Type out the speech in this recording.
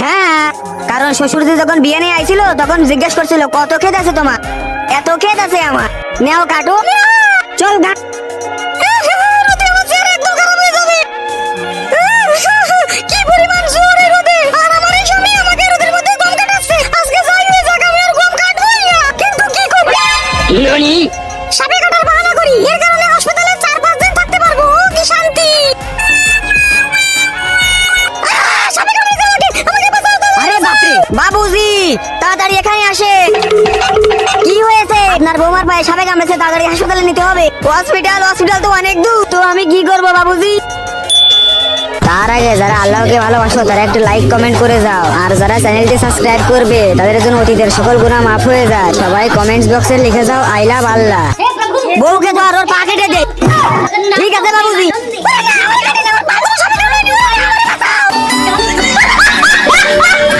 হ্যাঁ কারণ শ্বশুরজি যখন বিয়ে নিয়ে আইছিল তখন জিজ্ঞেস করছিল কত ক্ষেত আছে তোমার? এত ক্ষেত আছে আমার। নেও কাটো। চল ঘাট কি বাবুজি তাড়াতাড়ি এখানে কি হয়েছে? আপনার পায়ে সাপে কামড়েছে, তাড়াতাড়ি হাসপাতালে নিতে হবে। হসপিটাল হসপিটাল তো অনেক দূর। তো আমি কি করব, বাবুজি? তার আগে যারা আল্লাহকে ভালোবাসো, তারা একটু লাইক কমেন্ট করে যাও। আর যারা চ্যানেলটি সাবস্ক্রাইব করবে, তাদের জন্য অতীতের সকল গুণা মাফ হয়ে যায়। সবাই কমেন্টস বক্সে লিখে যাও আই লাভ আল্লাহ বউকে আর ওর পা কেটে দে। ঠিক আছে, বাবুজি।